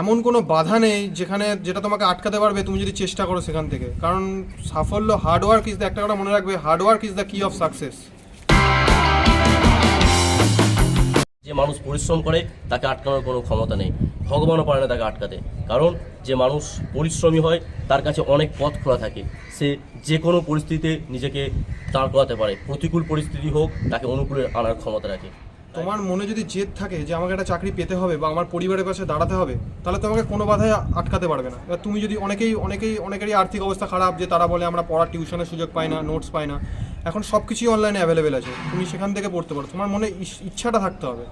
এমন কোনো বাধা নেই যেখানে যেটা তোমাকে আটকাতে পারবে, তুমি যদি চেষ্টা করো সেখান থেকে। কারণ সাফল্য হার্ডওয়ার্ক ইজ দ্য একটা কথা মনে রাখবে hard work is the key of success যে মানুষ পরিশ্রম করে, তাকে আটকানোর কোনো ক্ষমতা নেই। ভগবানও পারে না তাকে আটকাতে। কারণ যে মানুষ পরিশ্রমী হয়, তার কাছে অনেক পথ খোলা থাকে। সে যে কোনো পরিস্থিতিতে নিজেকে দাঁড় করাতে পারে। প্রতিকূল পরিস্থিতি হোক, তাকে অনুকূলে আনার ক্ষমতা রাখে। তোমার মনে যদি জেদ থাকে যে আমাকে একটা চাকরি পেতে হবে বা আমার পরিবারের পাশে দাঁড়াতে হবে, তাহলে তোমাকে কোনো বাধায় আটকাতে পারবে না। এবার তুমি যদি অনেকেই অনেকেই, অনেকেরই আর্থিক অবস্থা খারাপ যে তারা বলে আমরা পড়ার টিউশনের সুযোগ পাই না, নোটস পাই না, এখন সব কিছুই অনলাইনে অ্যাভেলেবেল আছে। তুমি সেখান থেকে পড়তে পারো। তোমার মনে ইচ্ছাটা থাকতে হবে।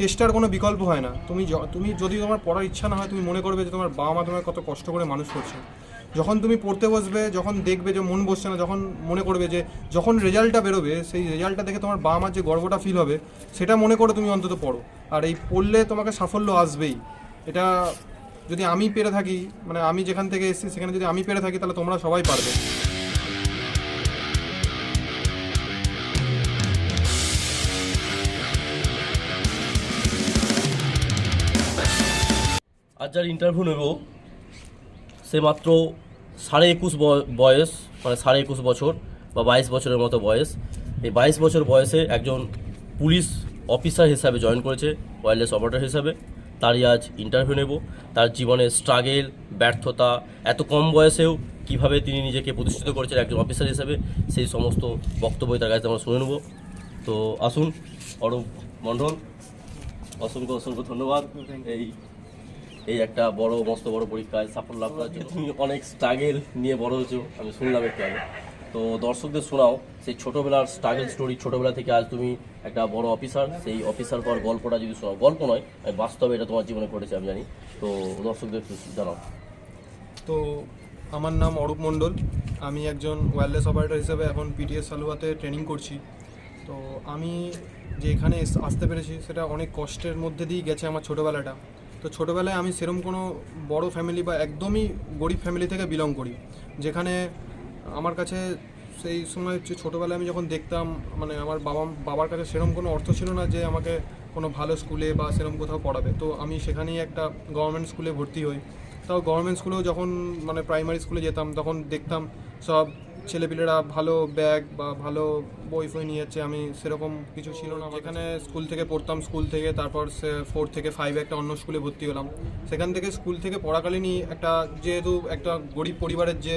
চেষ্টার কোনো বিকল্প হয় না। তুমি তুমি যদি তোমার পড়ার ইচ্ছা না হয়, তুমি মনে করবে যে তোমার বাবা মা তোমার কত কষ্ট করে মানুষ করছে। যখন তুমি পড়তে বসবে, যখন দেখবে যে মন বসছে না, যখন মনে করবে যে, যখন রেজাল্টটা বেরোবে, সেই রেজাল্টটা দেখে তোমার বাবা মার যে গর্বটা ফিল হবে, সেটা মনে করে তুমি অন্তত পড়ো। আর এই পড়লে তোমাকে সাফল্য আসবেই। এটা যদি আমি পেরে থাকি মানে আমি যেখান থেকে এসেছি, সেখানে যদি আমি পেরে থাকি, তাহলে তোমরা সবাই পারবে। আজ যার ইন্টারভিউ নেব সে মাত্র সাড়ে একুশ বয়- বয়স মানে সাড়ে একুশ বছর বা বাইশ বছরের মতো বয়স। এই বাইশ বছর বয়সে একজন পুলিশ অফিসার হিসাবে জয়েন করেছে ওয়্যারলেস অপারেটর হিসাবে। তারই আজ ইন্টারভিউ নেব। তার জীবনের স্ট্রাগেল ব্যর্থতা এত কম বয়সেও কীভাবে তিনি নিজেকে প্রতিষ্ঠিত করেছেন একজন অফিসার হিসাবে সেই সমস্ত বক্তব্য তার কাছে আমরা শুনে নেব। তো আসুন অরূপ মণ্ডল অসংখ্য অসংখ্য ধন্যবাদ। এই এই একটা বড়, মস্ত বড় পরীক্ষায় সাফল্য লাভ করার জন্য। তুমি অনেক স্ট্রাগেল নিয়ে বড় হয়েছো, আমি শুনলাম একটু আগে। তো দর্শকদের শোনাও, সেই ছোটবেলার স্ট্রাগল স্টোরি ছোটবেলা থেকে আজ তুমি একটা বড় অফিসার সেই অফিসার পর গল্পটা যদি শোনাও, গল্প নয়, আমি বাস্তবে এটা তোমার জীবনে ঘটেছে, আমি জানি। তো দর্শকদের জানাও। তো আমার নাম অরূপ মণ্ডল। আমি একজন ওয়্যারলেস অপারেটর হিসেবে এখন পিটিএস সালুয়াতে ট্রেনিং করছি। তো আমি যে এখানে আসতে পেরেছি, সেটা অনেক কষ্টের মধ্যে দিয়েই গেছে আমার ছোটোবেলাটা। তো ছোটোবেলায় আমি সেরকম কোনো বড় ফ্যামিলি বা একদমই গরিব ফ্যামিলি থেকে বিলং করি। যেখানে আমার কাছে সেই সময় হচ্ছে ছোটোবেলায় আমি যখন দেখতাম মানে আমার বাবা, বাবার কাছে সেরকম কোনো অর্থ ছিল না যে আমাকে কোনো ভালো স্কুলে বা সেরকম কোথাও পড়াবে। তো আমি সেখানেই একটা গভর্নমেন্ট স্কুলে ভর্তি হই। তাও গভর্নমেন্ট স্কুলেও যখন মানে প্রাইমারি স্কুলে যেতাম, তখন দেখতাম সব ছেলেপিলেরা ভালো ব্যাগ বা ভালো বই ফই নিয়ে যাচ্ছে আমি সেরকম কিছু ছিল না যেখানে স্কুল থেকে পড়তাম, স্কুল থেকে, তারপর সে ফোর থেকে ফাইভে একটা অন্য স্কুলে ভর্তি হলাম। সেখান থেকে স্কুল থেকে পড়াকালীনই একটা, যেহেতু একটা গরিব পরিবারের যে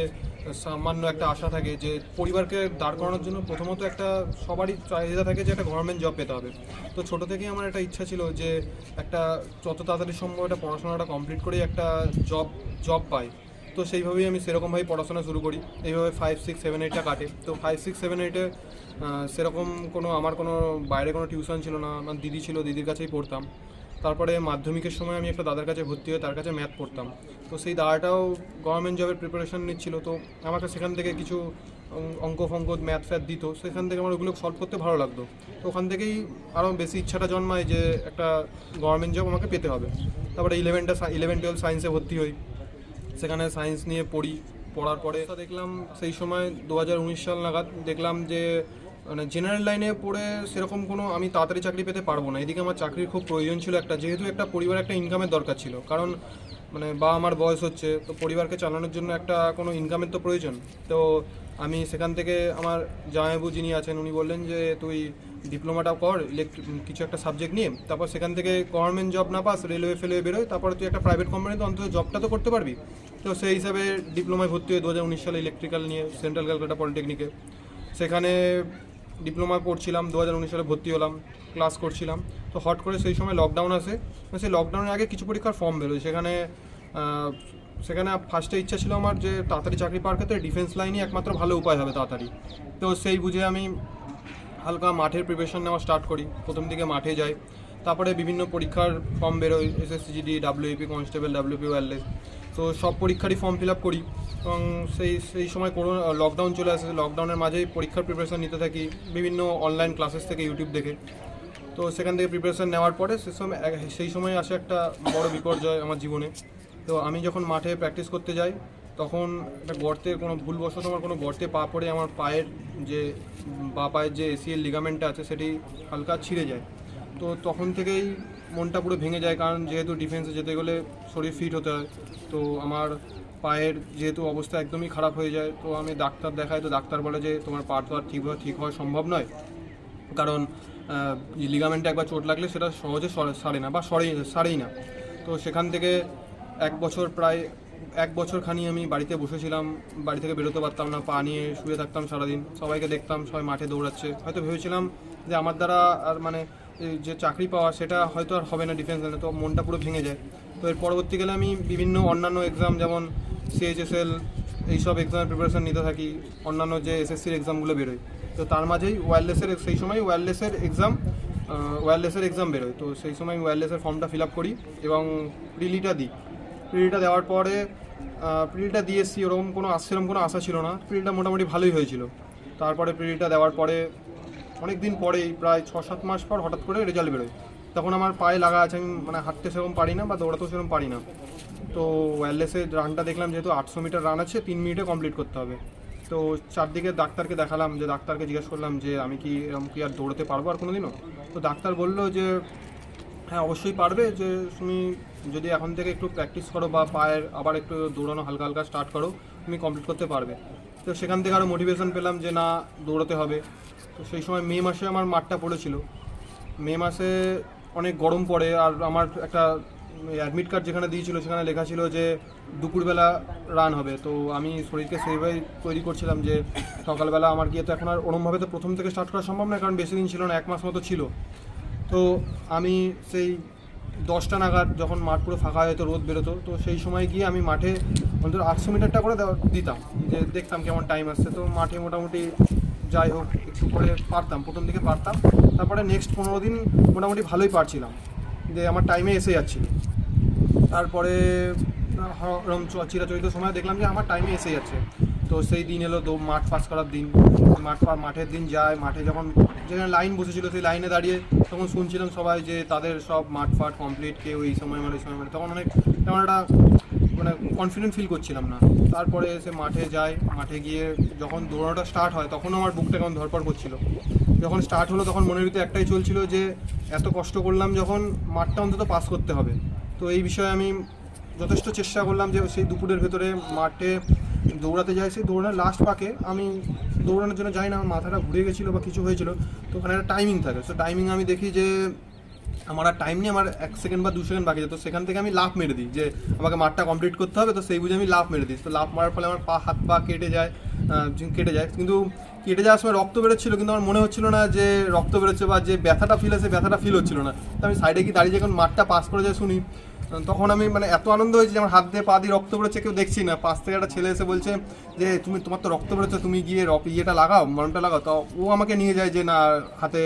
সামান্য একটা আশা থাকে, যে পরিবারকে দাঁড় করানোর জন্য প্রথমত একটা সবারই চাহিদা থাকে যে একটা গভর্নমেন্ট জব পেতে হবে। তো ছোটো থেকেই আমার একটা ইচ্ছা ছিল যে একটা যত তাড়াতাড়ি সম্ভব একটা পড়াশোনাটা কমপ্লিট করেই একটা জব জব পাই। তো সেইভাবেই আমি সেরকমভাবেই পড়াশোনা শুরু করি। এইভাবে ফাইভ সিক্স সেভেন এইটটা কাটে। তো ফাইভ সিক্স সেভেন এইটে সেরকম কোনো, আমার কোনো, বাইরে কোনো টিউশন ছিল না। আমার দিদি ছিল, দিদির কাছেই পড়তাম। তারপরে মাধ্যমিকের সময় আমি একটা দাদার কাছে ভর্তি হয়ে তার কাছে ম্যাথ পড়তাম। তো সেই দাদাটাও গভর্নমেন্ট জবের প্রিপারেশন নিচ্ছিল। তো আমাকে সেখান থেকে কিছু অঙ্ক, ফঙ্ক ম্যাথ ফ্যাথ দিত। সেখান থেকে আমার ওগুলো সলভ করতে ভালো লাগতো। তো ওখান থেকেই আরও বেশি ইচ্ছাটা জন্মায় যে একটা গভর্নমেন্ট জব আমাকে পেতে হবে। তারপরে ইলেভেনটা ইলেভেন টুয়েলভ সায়েন্সে ভর্তি হই। সেখানে সায়েন্স নিয়ে পড়ি, পড়ার পরে দেখলাম সেই সময় দু হাজার উনিশ সাল নাগাদ দেখলাম যে মানে জেনারেল লাইনে পড়ে সেরকম কোনো আমি তাড়াতাড়ি চাকরি পেতে পারব না। এদিকে আমার চাকরির খুব প্রয়োজন ছিল একটা, যেহেতু একটা পরিবার একটা ইনকামের দরকার ছিল। কারণ মানে বা আমার বয়স হচ্ছে, তো পরিবারকে চালানোর জন্য একটা কোনো ইনকামের তো প্রয়োজন। তো আমি সেখান থেকে আমার জামাইবু যিনি আছেন, উনি বললেন যে, তুই ডিপ্লোমাটা কর ইলেকট্রিক কিছু একটা সাবজেক্ট নিয়ে, তারপর সেখান থেকে গভর্নমেন্ট জব না পাস রেলওয়ে ফেলওয়ে বেরোয়, তারপরে তুই একটা প্রাইভেট কোম্পানিতে অন্তত জবটা তো করতে পারবি। তো সেই হিসাবে ডিপ্লোমায় ভর্তি হয়ে দু হাজার উনিশ সালে ইলেকট্রিক্যাল নিয়ে সেন্ট্রাল ক্যালকাটা পলিটেকনিকে সেখানে ডিপ্লোমা পড়ছিলাম দু সালে ভর্তি হলাম ক্লাস করছিলাম। তো হট করে সেই সময় লকডাউন আসে। সেই লকডাউনের আগে কিছু পরীক্ষার ফর্ম বেরোয়। সেখানে সেখানে ফার্স্টে ইচ্ছা ছিল আমার যে তাড়াতাড়ি চাকরি পাওয়ার ক্ষেত্রে ডিফেন্স লাইনই একমাত্র ভালো উপায় হবে তাড়াতাড়ি। তো সেই বুঝে আমি হালকা মাঠের প্রিপারেশন নেওয়া স্টার্ট করি। প্রথম দিকে মাঠে যাই। তারপরে বিভিন্ন পরীক্ষার ফর্ম বেরোয় SSC GD WP constable WP wireless তো সব পরীক্ষারই ফর্ম ফিল আপ করি এবং সেই সেই সময় করোনা লকডাউন চলে আসে। লকডাউনের মাঝেই পরীক্ষার প্রিপারেশন নিতে থাকি। বিভিন্ন অনলাইন ক্লাসেস থেকে ইউটিউব দেখে। তো সেখান থেকে প্রিপারেশন নেওয়ার পরে সে সময় সেই সময় আসে একটা বড় বিপর্যয় আমার জীবনে। তো আমি যখন মাঠে প্র্যাকটিস করতে যাই, তখন একটা গর্তে কোনো ভুলবশত আমার কোনো গর্তে পা পড়ে, আমার পায়ের যে বা পায়ের যে এসিএল লিগামেন্টটা আছে সেটি হালকা ছিঁড়ে যায়। তো তখন থেকেই মনটা পুরো ভেঙে যায়, কারণ যেহেতু ডিফেন্সে যেতে গেলে শরীর ফিট হতে হয়। তো আমার পায়ের যেহেতু অবস্থা একদমই খারাপ হয়ে যায়, তো আমি ডাক্তার দেখাই, তো ডাক্তার বলে যে তোমার পা তো আর ঠিক হওয়া- ঠিক হওয়া সম্ভব নয়। কারণ লিগামেন্টে একবার চোট লাগলে সেটা সহজে সরে- সারে না বা সরেই, সারেই না। তো সেখান থেকে এক বছর প্রায় এক বছর খানি আমি বাড়িতে বসেছিলাম, বাড়ি থেকে বেরোতে পারতাম না, পা নিয়ে শুয়ে থাকতাম সারাদিন। সবাইকে দেখতাম, সবাই মাঠে দৌড়াচ্ছে। হয়তো ভেবেছিলাম যে আমার দ্বারা আর মানে যে চাকরি পাওয়া সেটা হয়তো আর হবে না ডিফেন্স লাইনে তো মনটা পুরো ভেঙে যায়। তো এর পরবর্তীকালে আমি বিভিন্ন অন্যান্য এক্সাম যেমন সিএইচএসএল এইসব এক্সামের প্রিপারেশন নিতে থাকি, অন্যান্য যে এসএসসির এক্সামগুলো বেরোয়। তো তার মাঝেই ওয়্যারলেসের সেই সময় ওয়্যারলেসের এক্সাম ওয়্যারলেসের এক্সাম বেরোয়। তো সেই সময় ওয়্যারলেসের ফর্মটা ফিল আপ করি এবং প্রিলিটা দিই। প্রিলিটা দেওয়ার পরে প্রিলিটা দিয়ে এসছি ওরকম কোনো সেরকম কোনো আশা ছিল না। প্রিলিটা মোটামুটি ভালোই হয়েছিল। তারপরে প্রিলিটা দেওয়ার পরে অনেক দিন পরেই, প্রায় ছ সাত মাস পর হঠাৎ করে রেজাল্ট বেরোয়। তখন আমার পায়ে লাগা আছে, আমি মানে হাঁটতে সেরকম পারি না বা দৌড়াতেও সেরকম পারি না। তো ওয়্যারলেসের রানটা দেখলাম, যেহেতু আটশো মিটার রান আছে, তিন মিনিটে কমপ্লিট করতে হবে। তো চারদিকে ডাক্তারকে দেখালাম, যে ডাক্তারকে জিজ্ঞেস করলাম যে, আমি কি এরকম কি আর দৌড়াতে পারব আর কোনো দিনও তো ডাক্তার বলল যে হ্যাঁ অবশ্যই পারবে, যে তুমি যদি এখন থেকে একটু প্র্যাকটিস করো বা পায়ের আবার একটু দৌড়ানো হালকা হালকা স্টার্ট করো, তুমি কমপ্লিট করতে পারবে। তো সেখান থেকে আরও মোটিভেশন পেলাম যে না, দৌড়াতে হবে। তো সেই সময় মে মাসে আমার মাঠটা পড়েছিল। মে মাসে অনেক গরম পড়ে আর আমার একটা অ্যাডমিট কার্ড যেখানে দিয়েছিল, সেখানে লেখা ছিল যে দুপুরবেলা রান হবে। তো আমি শরীরকে সেইভাবে তৈরি করছিলাম যে সকালবেলা আমার গিয়ে তো এখন আর ওরমভাবে তো প্রথম থেকে স্টার্ট করা সম্ভব না কারণ বেশি দিন ছিল না, এক মাস মতো ছিল। তো আমি সেই দশটা নাগাদ যখন মাঠ পুরো ফাঁকা হতো রোদ বেরোতো, তো সেই সময় গিয়ে আমি মাঠে অন্তত আটশো মিটারটা করে দিতাম। যে দেখতাম কেমন টাইম আসছে, তো মাঠে মোটামুটি যাই হোক, একটু করে পারতাম, প্রথম দিকে পারতাম। তারপরে নেক্সট পনেরো দিন মোটামুটি ভালোই পারছিলাম। যে আমার টাইমে এসে যাচ্ছিল। তারপরে চিরাচরিত সময় দেখলাম যে আমার টাইমে এসে যাচ্ছে। তো সেই দিন এলো তো মাঠ পাস করার দিন। মাঠ মাঠের দিন যায়, মাঠে যখন যেখানে লাইন বসেছিল সেই লাইনে দাঁড়িয়ে তখন শুনছিলাম সবাই যে তাদের সব মাঠ ফাট কমপ্লিট কেউ এই সময় মানে এই সময় মানে তখন অনেক তেমন একটা মানে কনফিডেন্ট ফিল করছিলাম না। তারপরে এসে মাঠে যাই মাঠে গিয়ে যখন দৌড়ানোটা স্টার্ট হয় তখন আমার বুকটা কেমন ধরপড় করছিল। যখন স্টার্ট হলো তখন মনের ভিতরে একটাই চলছিল যে এত কষ্ট করলাম যখন মাঠটা অন্তত পাস করতে হবে। তো এই বিষয়ে আমি যথেষ্ট চেষ্টা করলাম যে সেই দুপুরের ভেতরে মাঠে দৌড়াতে যাই সেই দৌড়ানোর লাস্ট পাকে আমি দৌড়ানোর জন্য যাই না, আমার মাথাটা ঘুরে গেছিল বা কিছু হয়েছিল, তো ওখানে একটা টাইমিং থাকে। সো টাইমিং আমি দেখি যে আমার আর টাইম নেই, আমার এক সেকেন্ড বা দু সেকেন্ড বাকি যেত সেখান থেকে আমি লাফ মেরে দিই যে আমাকে মাঠটা কমপ্লিট করতে হবে, তো সেই বুঝে আমি লাফ মেরে দিই। তো লাফ মারার ফলে আমার পা, হাত, পা কেটে যায় কেটে যায়। কিন্তু কেটে যাওয়ার সময় রক্ত বেরোচ্ছিল, কিন্তু আমার মনে হচ্ছিল না যে রক্ত বেরোচ্ছে বা যে ব্যথাটা ফিল আছে ব্যথাটা ফিল হচ্ছিল না। তো আমি সাইডে গিয়ে দাঁড়িয়ে যখন মাঠটা পাস করে যায় শুনি তখন আমি মানে এত আনন্দ হয়েছে যে আমার হাত দিয়ে পা দিয়ে রক্ত বেরোচ্ছে, কেউ দেখছি না। পাশ থেকে একটা ছেলে এসে বলছে যে, তুমি, তোমার তো রক্ত বেরোচ্ছে, তুমি গিয়ে ইয়েটা লাগাও, মলমটা লাগাও। তো ও আমাকে নিয়ে যায় যে, না, হাতে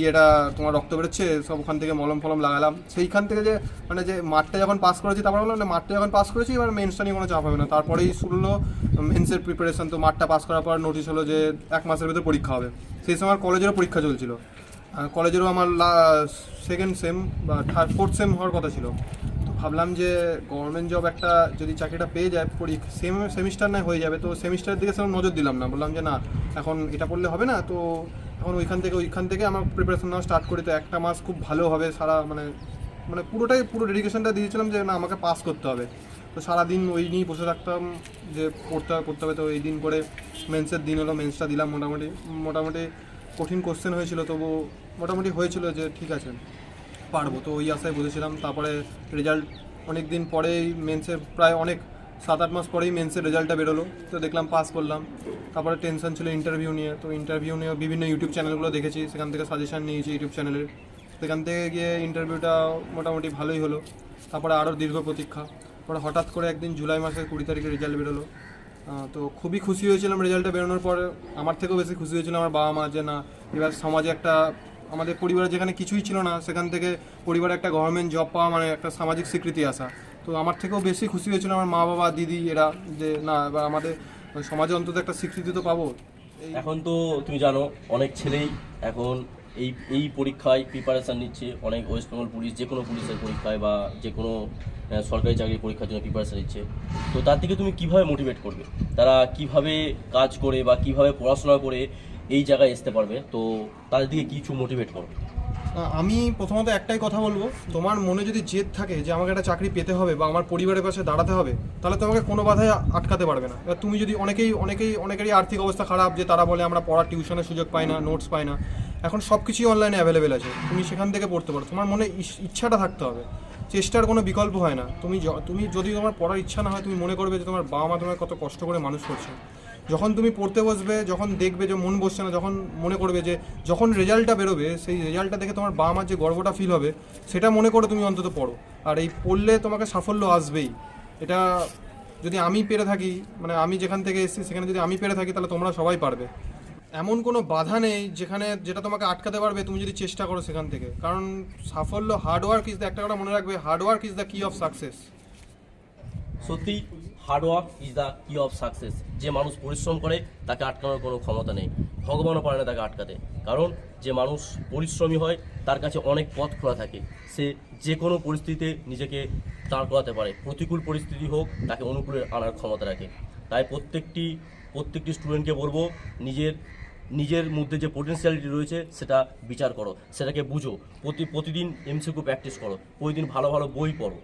ইয়েটা, তোমার রক্ত বেরোচ্ছে, সব ওখান থেকে মলম ফলম লাগালাম। সেইখান থেকে যে মানে যে মাঠটা যখন পাস করেছি, তারপর বললাম মাঠটা যখন পাস করেছি, এবার মেন্সটা নিয়ে কোনো চাপ হবে না। তারপরেই শুরু হলো মেন্সের প্রিপারেশন তো মাঠটা পাস করার পর নোটিশ হলো যে, এক মাসের ভিতরে পরীক্ষা হবে। সেই সময় কলেজেরও পরীক্ষা চলছিল। কলেজেরও আমার সেকেন্ড সেম বা থার্ড ফোর্থ সেম হওয়ার কথা ছিল। ভাবলাম যে গভর্নমেন্ট জব একটা যদি চাকরিটা পেয়ে যায় পরীক্ষা সেম সেমিস্টার না হয়ে যাবে, তো সেমিস্টারের দিকে সেরকম নজর দিলাম না। বললাম যে না, এখন এটা পড়লে হবে না, তো এখন ওইখান থেকে ওইখান থেকে আমার প্রিপারেশন নেওয়া স্টার্ট করি। তো একটা মাস খুব ভালো হবে, সারা মানে মানে পুরোটাই পুরো ডেডিকেশনটা দিয়েছিলাম যে না, আমাকে পাস করতে হবে। তো সারাদিন ওই নিয়েই বসে থাকতাম, যে পড়তে হবে পড়তে হবে, তো এই দিন করে মেন্সের দিন হলো মেন্সটা দিলাম। মোটামুটি মোটামুটি কঠিন কোশ্চেন হয়েছিল তবু মোটামুটি হয়েছিল যে ঠিক আছে। পারব। তো ওই আশায় বুঝেছিলাম তারপরে রেজাল্ট অনেক দিন পরেই মেন্সের প্রায় অনেক সাত আট মাস পরেই মেন্সের রেজাল্টটা বেরোলো। তো দেখলাম পাস করলাম। তারপরে টেনশন ছিল ইন্টারভিউ নিয়ে। তো ইন্টারভিউ নিয়ে বিভিন্ন ইউটিউব চ্যানেলগুলো দেখেছি। সেখান থেকে সাজেশান নিয়েছি ইউটিউব চ্যানেলের সেখান থেকে গিয়ে ইন্টারভিউটা মোটামুটি ভালোই হলো। তারপরে আরও দীর্ঘ প্রতীক্ষা। পরে হঠাৎ করে একদিন জুলাই মাসের কুড়ি তারিখে রেজাল্ট বেরোলো। তো খুবই খুশি হয়েছিলাম রেজাল্টটা বেরোনোর পরে। আমার থেকেও বেশি খুশি হয়েছিল আমার বাবা মা যে, না, এবার সমাজে একটা আমাদের পরিবারে যেখানে কিছুই ছিল না, সেখান থেকে পরিবারে একটা গভর্নমেন্ট জব পাওয়া মানে একটা সামাজিক স্বীকৃতি আসা। তো আমার থেকেও বেশি খুশি হয়েছিল আমার মা, বাবা, দিদি, এরা যে না, এবার আমাদের সমাজে অন্তত একটা স্বীকৃতি তো পাবো। এখন তো তুমি জানো, অনেক ছেলেই এখন এই এই পরীক্ষায় প্রিপারেশান নিচ্ছে। অনেক ওয়েস্ট বেঙ্গল পুলিশ যে কোনো পুলিশের পরীক্ষায় বা যে কোনো সরকারি চাকরির পরীক্ষার জন্য প্রিপারেশান নিচ্ছে। তো তার থেকে তুমি কীভাবে মোটিভেট করবে? তারা কীভাবে কাজ করে বা কীভাবে পড়াশোনা করে এই জায়গায় আসতে পারবে, তো তাদের দিকে কিছু মোটিভেট করো? আমি প্রথমত একটাই কথা বলব, তোমার মনে যদি জেদ থাকে যে আমাকে একটা চাকরি পেতে হবে বা আমার পরিবারের পাশে দাঁড়াতে হবে, তাহলে তোমাকে কোনো বাধায় আটকাতে পারবে না। এবার তুমি যদি অনেকেই অনেকেই, অনেকেরই আর্থিক অবস্থা খারাপ যে তারা বলে আমরা পড়ার টিউশনের সুযোগ পাই না নোটস পাই না, এখন সব কিছুই অনলাইনে অ্যাভেলেবেল আছে, তুমি সেখান থেকে পড়তে পারো। তোমার মনে ইচ্ছাটা থাকতে হবে, চেষ্টার কোনো বিকল্প হয় না। তুমি তুমি যদি তোমার পড়ার ইচ্ছা না হয়, তুমি মনে করবে যে তোমার বাবা মা তোমার কত কষ্ট করে মানুষ করছে। যখন তুমি পড়তে বসবে, যখন দেখবে যে মন বসছে না, যখন মনে করবে যে, যখন রেজাল্টটা বেরোবে, সেই রেজাল্টটা দেখে তোমার বাবা মার যে গর্বটা ফিল হবে, সেটা মনে করে তুমি অন্তত পড়ো। আর এই পড়লে তোমাকে সাফল্য আসবেই। এটা যদি আমি পেরে থাকি মানে আমি যেখান থেকে এসেছি, সেখানে যদি আমি পেরে থাকি, তাহলে তোমরা সবাই পারবে। এমন কোনো বাধা নেই যেখানে, যেটা তোমাকে আটকাতে পারবে, তুমি যদি চেষ্টা করো সেখান থেকে। কারণ সাফল্য হার্ডওয়ার্ক ইজ দ্য একটা কথা মনে রাখবে hard work is the key of success সত্যি hard work is the key of success যে মানুষ পরিশ্রম করে, তাকে আটকানোর কোনো ক্ষমতা নেই। ভগবানও পারে না তাকে আটকাতে। কারণ, যে মানুষ পরিশ্রমী হয়, তার কাছে অনেক পথ খোলা থাকে। সে যে কোনো পরিস্থিতিতে নিজেকে দাঁড় করাতে পারে। প্রতিকূল পরিস্থিতি হোক, তাকে অনুকূলে আনার ক্ষমতা রাখে। তাই প্রত্যেকটি প্রত্যেকটি স্টুডেন্টকে বলব, নিজের নিজের মধ্যে যে পোটেন্সিয়ালিটি রয়েছে, সেটা বিচার করো। সেটাকে বুঝো। প্রতি, প্রতিদিন এমসিকিউ প্র্যাকটিস করো। প্রতিদিন ভালো ভালো বই পড়ো।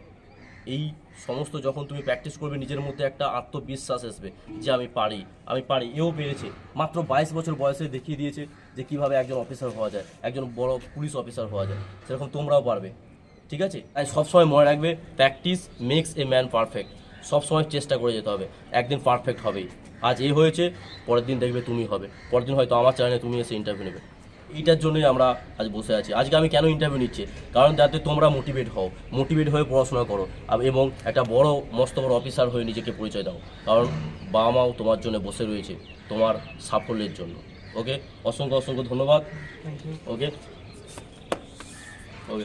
এই সমস্ত যখন তুমি প্র্যাকটিস করবে, নিজের মধ্যে একটা আত্মবিশ্বাস আসবে যে আমি পারি আমি পারি। এও পেরেছে। মাত্র বাইশ বছর বয়সে দেখিয়ে দিয়েছে যে কীভাবে একজন অফিসার হওয়া যায়, একজন বড় পুলিশ অফিসার হওয়া যায়। সেরকম তোমরাও পারবে। ঠিক আছে? তাই সবসময় মনে রাখবে practice makes a man perfect সবসময় চেষ্টা করে যেতে হবে। একদিন পারফেক্ট হবেই। আজ এই হয়েছে, পরের দিন দেখবে তুমি হবে। পরের দিন হয়তো আমার চ্যানেলে তুমি এসে ইন্টারভিউ নেবে। এইটার জন্যই আমরা আজ বসে আছি। আজকে আমি কেন ইন্টারভিউ নিচ্ছি? কারণ যাতে তোমরা মোটিভেট হও। মোটিভেট হয়ে পড়াশোনা করো। এবং একটা বড় মস্ত বড় অফিসার হয়ে নিজেকে পরিচয় দাও। কারণ বাবা মাও তোমার জন্য বসে রয়েছে তোমার সাফল্যের জন্য। ওকে অসংখ্য অসংখ্য ধন্যবাদ। ওকে ওকে